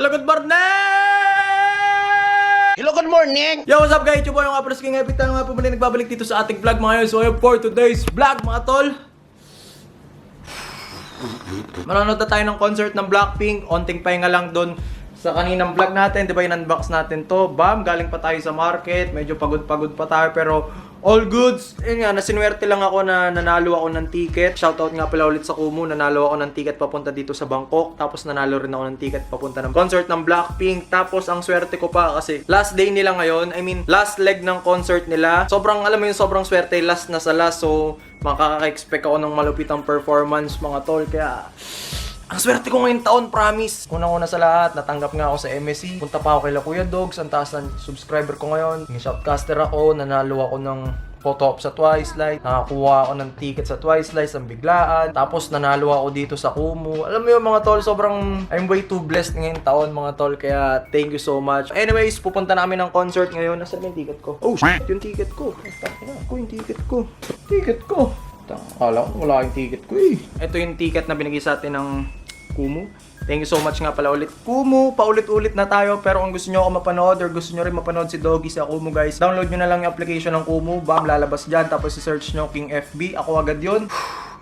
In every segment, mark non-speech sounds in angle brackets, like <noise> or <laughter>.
Hello, good morning! Hello, good morning! Yo, what's up guys? Ito po yung Apros King Epic tayo nga po muli nagbabalik dito sa ating vlog mga yun. So, yun for today's vlog mga tol. Manonood na tayo ng concert ng Blackpink. Onting pahinga lang doon sa kaninang vlog natin. Di ba in-unbox natin to? Bam, galing pa tayo sa market. Medyo pagod-pagod pa tayo pero all goods. Yun nga, nasinwerte lang ako na nanalo ako ng ticket. Shoutout nga pala ulit sa Kumu. Nanalo ako ng ticket papunta dito sa Bangkok. Tapos nanalo rin ako ng ticket papunta ng concert ng Blackpink. Tapos ang swerte ko pa kasi last day nila ngayon. I mean, last leg ng concert nila. Sobrang, alam mo yung sobrang swerte. Last na sa last. So, makaka-expect ako ng malupitang performance mga tol. Kaya, ang swerte ko ngayong taon, promise. Unang-una sa lahat, natanggap nga ako sa MSC. Punta pa ako kay Kuya Dogs. Ang taas ng subscriber ko ngayon. Naging shoutcaster ako. Nanalo ako ng photo op sa Twice Light. Nakakuha ako ng ticket sa Twice Light ang biglaan. Tapos nanalo ako dito sa Kumu. Alam mo yung mga tol, sobrang I'm way too blessed ngayong taon mga tol. Kaya thank you so much. Anyways, pupunta namin ng concert ngayon. Nasaan yung ticket ko? Oh, shit, yung ticket ko. Tangina ko yung ticket ko. Ticket ko. Akala wala yung ticket ko eh. Ito yung ticket na binigay sa atin ng Kumu. Thank you so much nga pala ulit. Kumu, paulit-ulit na tayo. Pero kung gusto nyo ako mapanood or gusto nyo rin mapanood si Doggy sa Kumu guys, download nyo na lang yung application ng Kumu. Bam, lalabas dyan. Tapos i-search nyo King FB. Ako agad yun.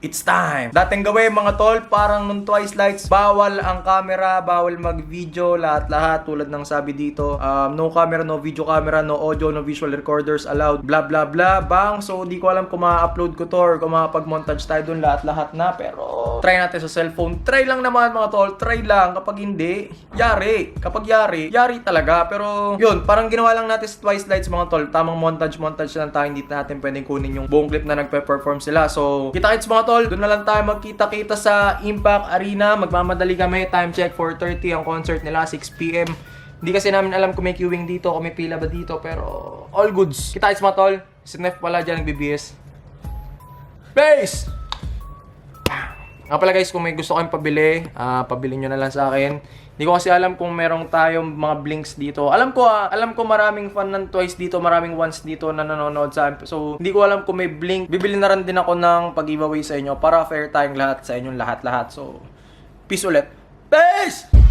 It's time! Dating gawin mga tol, parang nung Twice Lights, bawal ang camera, bawal mag-video, lahat-lahat tulad ng sabi dito. Um, no camera, no video camera, no audio, no visual recorders allowed, blah blah blah, bang. So, di ko alam kung ma-upload ko to or kung makapag-montage tayo dun, lahat-lahat na. Pero, try natin sa cellphone. Try lang naman mga tol, try lang. Kapag hindi, yari. Kapag yari, yari talaga. Pero, yun, parang ginawa lang natin sa Twice Lights mga tol. Tamang montage-montage lang tayo. Hindi natin pwedeng kunin yung buong clip na nagpe-perform sila. So, kita-kits mga tol. Doon na lang tayo magkita-kita sa Impact Arena. Magmamadali kami. Time check 4.30 ang concert nila. 6pm. Hindi kasi namin alam kung may queuing dito, kung may pila ba dito. Pero, all goods. Kita-kits mga tol. Si Nef pala dyan nag-BBS. Base! Nga pala guys, kung may gusto kayong pabili, ah pabili nyo na lang sa akin. Hindi ko kasi alam kung merong tayong mga blinks dito. Alam ko ah, alam ko maraming fan ng Twice dito, maraming ones dito na nanonood sa. So, hindi ko alam kung may blink. Bibili na rin din ako ng pag-giveaway sa inyo para fair tayong lahat sa inyong lahat-lahat. So, peace ulit. Peace!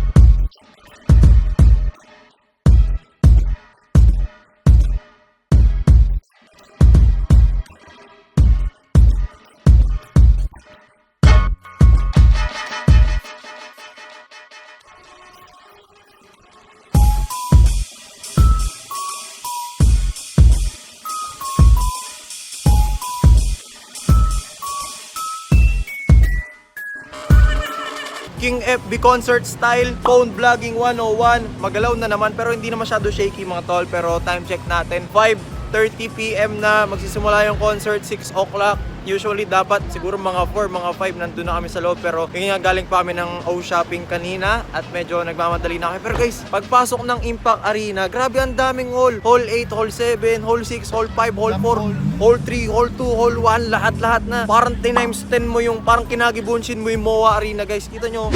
King FB concert style, phone vlogging 101. Magalaw na naman pero hindi na masyado shaky mga tol. Pero time check natin, 5.30pm na. Magsisimula yung concert, 6 o'clock. Usually dapat siguro mga 4, mga 5 nandun na kami sa loob. Pero yun nga galing pa kami ng O Shopping kanina at medyo nagmamadali na kami. Pero guys, pagpasok ng Impact Arena, grabe ang daming hall. Hall 8, Hall 7, Hall 6, Hall 5, Hall 4, Hall 3, Hall 2, Hall 1, lahat-lahat na. Parang 10 times 10 mo yung, parang kinagibunshin mo yung MOA Arena guys. Kita nyo,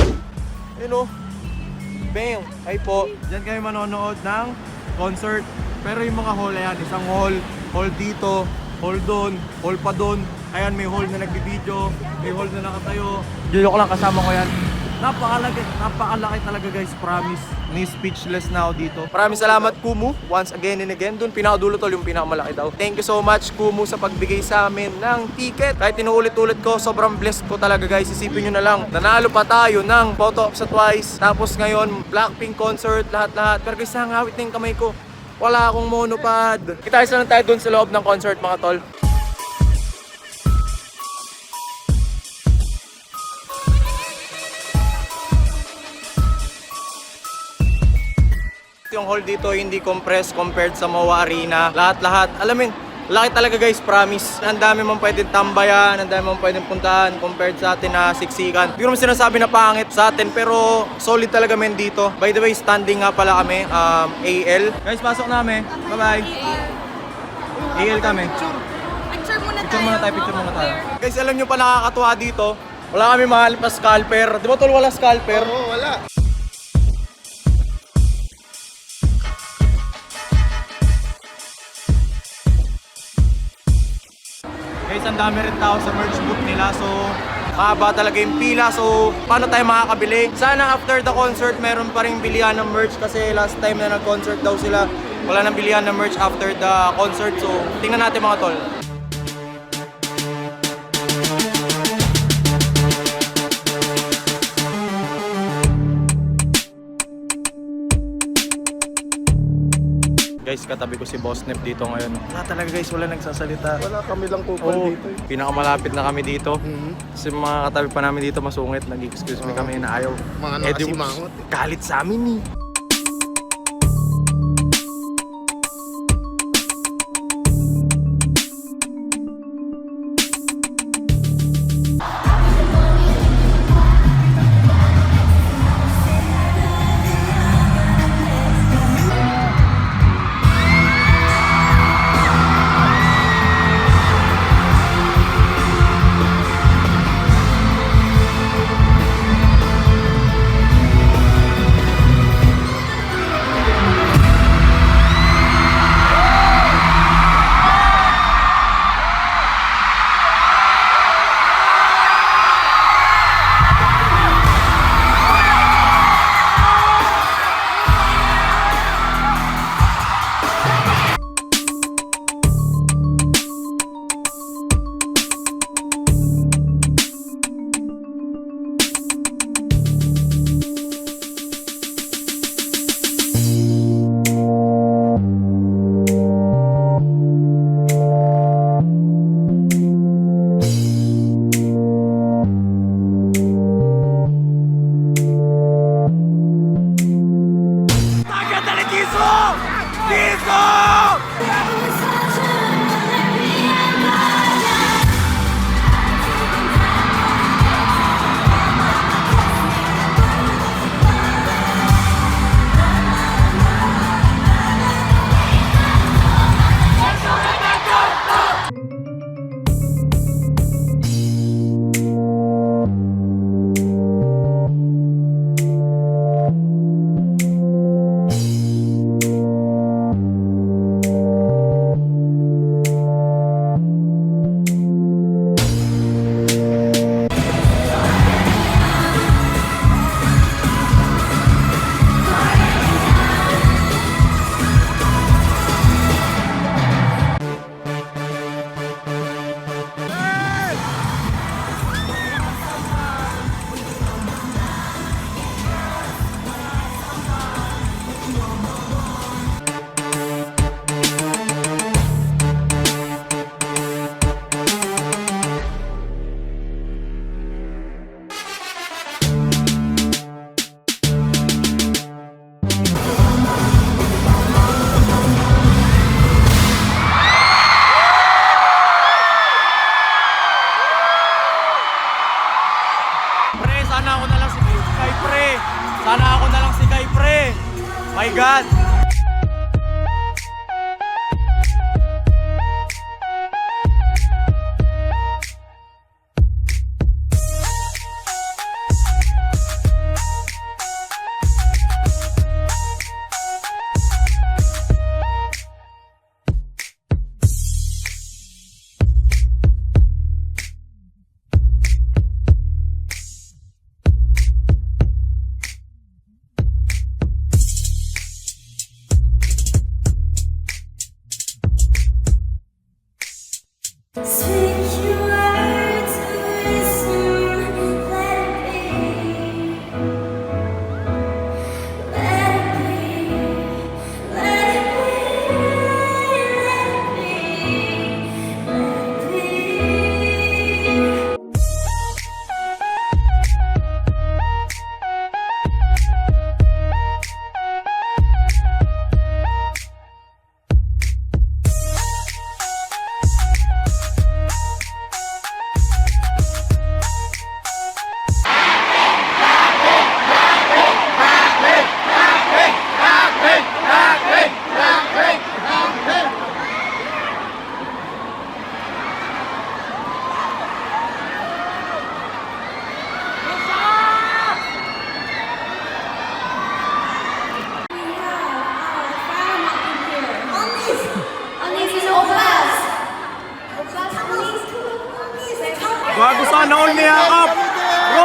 yun o. Bang! Ay po. Diyan kami manonood ng concert. Pero yung mga hall ayan, isang hall, hall dito, hall doon, hall pa doon. Ayan, may hall na nagbibideo, may hall na nakatayo. Joke lang kasama ko yan. Napakalaki, napakalaki talaga guys, promise. Ni speechless na ako dito. Maraming salamat Kumu, once again and again. Doon pinakadulo tol yung pinakamalaki daw. Thank you so much Kumu sa pagbigay sa amin ng ticket. Kahit inuulit-ulit ko, sobrang blessed ko talaga guys. Isipin nyo na lang, nanalo pa tayo ng photo op sa Twice. Tapos ngayon, Blackpink concert, lahat-lahat. Pero guys, hangawit na yung kamay ko. Wala akong monopod. Kita lang tayo doon sa loob ng concert mga tol. Yung hall dito hindi compressed compared sa Mawa Arena. Lahat-lahat. Alam mo laki talaga guys, promise. Ang dami mong pwedeng tambayan, ang dami mong pwedeng puntahan compared sa atin na siksikan. Hindi ko naman sinasabi na pangit sa atin, pero solid talaga men dito. By the way, standing nga pala kami, um, AL. Guys, pasok namin. Bye-bye. AL kami. Picture muna tayo. Picture muna tayo, picture muna tayo. Guys, alam nyo pa nakakatuwa dito. Wala kami mahal pa scalper. Di ba tol wala scalper? Oo, wala. Guys, ang dami rin tao sa merch booth nila. So, Mahaba talaga yung pila. So, paano tayo makakabili? Sana after the concert, meron pa rin bilihan ng merch kasi last time na nag-concert daw sila, wala nang bilihan ng merch after the concert. So, tingnan natin mga tol. Guys, katabi ko si Boss Nep dito ngayon. Wala talaga guys, wala nagsasalita. Wala kami lang kupal Oo, dito eh. pinakamalapit na kami dito. Mhm. Kasi mga katabi pa namin dito masungit, nag-excuse me kami na ayaw. Mga Eh, di- nakasimangot eh. Galit sa amin eh. 迪迦 My God.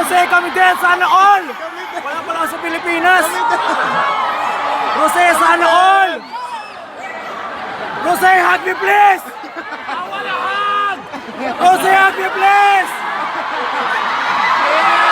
Rose, kami din, sana all. Wala pala sa Pilipinas. Rose, sana all. Rose, hug me please. Wala hug. Me please. Suntukan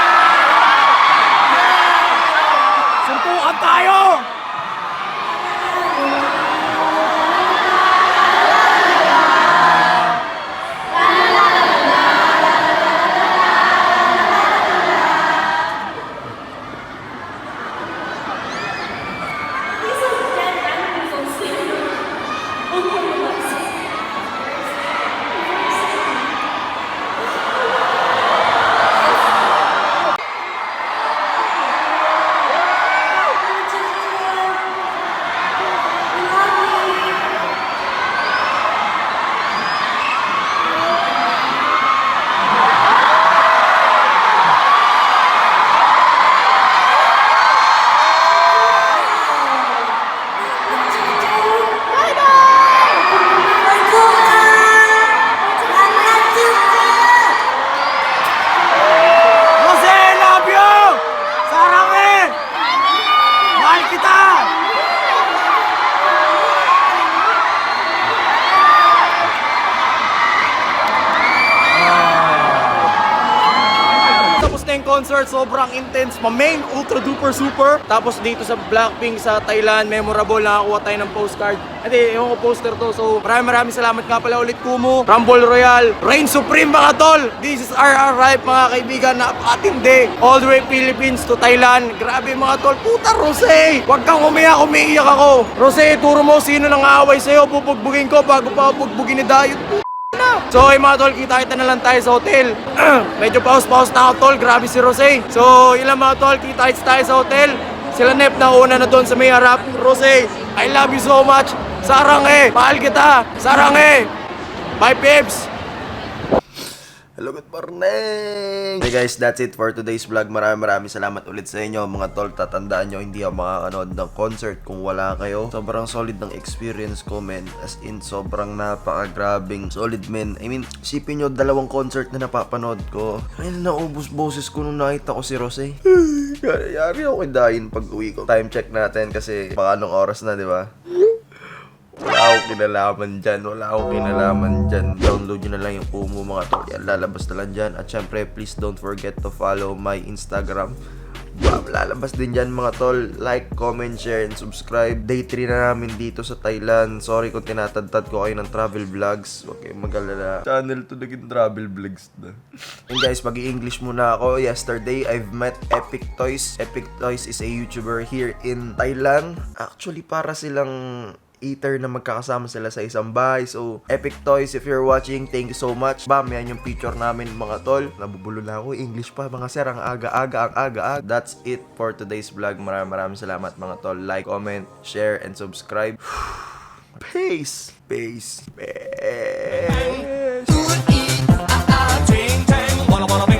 concert, sobrang intense, ma-main, ultra duper super. Tapos dito sa Blackpink sa Thailand, memorable, nakakuha tayo ng postcard. Hindi, yung poster to. So maraming maraming salamat nga pala ulit Kumu, Rumble Royale, Reign Supreme mga tol. This is RR Ripe mga kaibigan, napakatindi. All the way Philippines to Thailand. Grabe mga tol, puta Rose! Huwag kang umiyak, umiiyak ako. Rose, turo mo sino nang aaway sa'yo, bubugbugin ko bago pa bugbugin ni Dayot. So okay mga tol, kita-kita na lang tayo sa hotel. <clears throat> Medyo paus-paus na ako tol, grabe si Rose. So ilang mga tol, kita-kita tayo sa hotel. Sila Nep na una na doon sa may harap. Rose, I love you so much. Sarang eh, mahal kita. Sarang eh. Bye Pibs. Hello, good morning! Hey guys, that's it for today's vlog. Maraming maraming salamat ulit sa inyo. Mga tol, tatandaan nyo, hindi ako makakanood ng concert kung wala kayo. Sobrang solid ng experience ko, men. As in, sobrang napaka-grabing solid, men. I mean, sipin nyo, dalawang concert na napapanood ko. Kaya naubos boses ko nung nakita ko si Rose. <sighs> Yari ako dahin pag uwi ko. Time check natin kasi baka anong oras na, di ba? Wala akong kinalaman dyan. Wala akong kinalaman dyan. Download nyo na lang yung Kumu mga tol. Yan, lalabas na lang dyan. At syempre, please don't forget to follow my Instagram. Bam, lalabas din dyan mga tol. Like, comment, share, and subscribe. Day 3 na namin dito sa Thailand. Sorry kung tinatadtad ko kayo ng travel vlogs. Kayong mag-alala. Channel to naging travel vlogs na. <laughs> And guys, mag english muna ako. Yesterday, I've met Epic Toys. Epic Toys is a YouTuber here in Thailand. Actually, para silang eater na magkakasama sila sa isang bahay. So, Epic Toys, if you're watching, thank you so much. Bam, yan yung picture namin mga tol. Nabubulo na ako. English pa mga sir. Ang aga-aga, ang aga-aga. That's it for today's vlog. Maraming maraming salamat mga tol. Like, comment, share, and subscribe. <sighs> Peace. Peace. Peace. Ting tang, wanna wanna